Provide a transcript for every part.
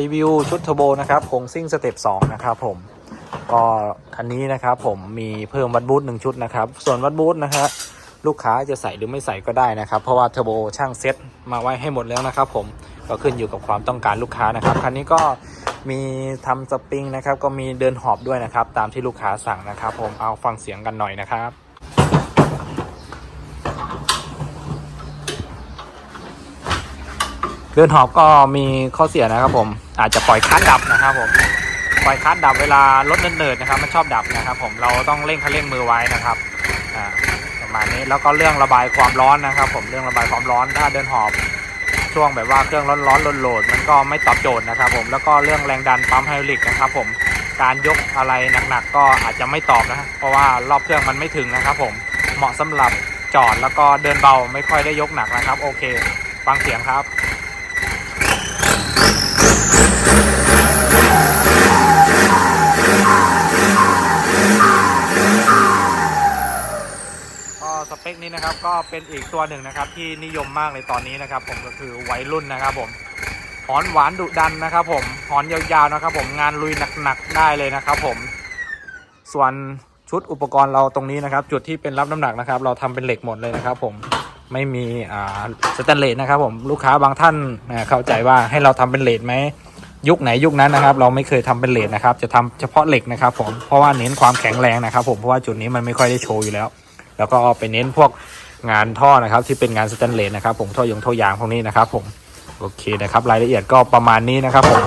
รีวิวชุดเทอร์โบนะครับคงซิ่งสเต็ป2นะครับผมก็คันนี้นะครับผมมีเพิ่มวัดบูทหนึ่งชุดนะครับ ส่วนวัดบูทนะฮะลูกค้าจะใส่หรือไม่ใส่ก็ได้นะครับ เพราะว่าเทอร์โบช่างเซ็ตมาไว้ให้หมดแล้วนะครับ ผมก็ขึ้นอยู่กับความต้องการลูกค้านะครับคันนี้ก็มีทำสปริงนะครับ ก็มีเดินหอบด้วยนะครับ ตามที่ลูกค้าสั่งนะครับ ผมเอาฟังเสียงกันหน่อยนะครับเดินหอบก็มีข้อเสียนะครับผม อาจจะปล่อยคัสดับนะครับผมปล่อยคัสดับเวลารถเนิร์ดๆนะครับมันชอบดับนะครับ ผมเราต้องเร่งคันเร่งมือไว้นะครับประมาณนี้แล้วก็เรื่องระบายความร้อนนะครับ ผมเรื่องระบายความร้อนถ้าเดินหอบช่วงแบบว่าเครื่องร้อนๆโหลดมันก็ไม่ตอบโจทย์นะครับ ผมแล้วก็เรื่องแรงดันปั๊มไฮดรอลิกนะครับ ผมการยกอะไรหนักๆก็อาจจะไม่ตอบนะเพราะว่ารอบเครื่องมันไม่ถึงนะครับ ผมเหมาะสำหรับจอดแล้วก็เดินเบาไม่ค่อยได้ยกหนักนะครับ โอเค ฟังเสียงครับ สเปคนี้นะครับก็เป็นอีกตัวหนึ่งนะครับที่นิยมมากในตอนนี้นะครับ ผมก็คือวัยรุ่นนะครับ ผมหอนหวานดุดันนะครับผมหอนยาวๆนะครับ ผมงานลุยหนักๆได้เลยนะครับ ผม ส่วนชุดอุปกรณ์เราตรงนี้นะครับ จุดที่เป็นรับน้ำหนักนะครับ เราทำเป็นเหล็กหมดเลยนะครับ ผมไม่มีอ่าสแตนเลสนะครับ ผมลูกค้าบางท่านเข้าใจว่าให้เราทำเป็นเลสไหมยุคไหนยุคนั้นนะครับ เราไม่เคยทำเป็นเลสนะครับ จะทำเฉพาะเหล็กนะครับ ผมเพราะว่าเน้นความแข็งแรงนะครับ ผมเพราะว่าจุดนี้มันไม่ค่อยได้โชว์อยู่แล้ว แล้วก็ไปเน้นพวกงานท่อนะครับที่เป็นงานสแตนเลสนะครับผมท่อยงท่อยางพวกนี้นะครับผมโอเคนะครับ รายละเอียดก็ประมาณนี้นะครับผม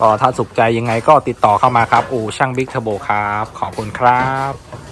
ก็ถ้าสุขใจยังไงก็ติดต่อเข้ามาครับ อู่ช่างบิ๊กเทอร์โบครับ ขอบคุณครับ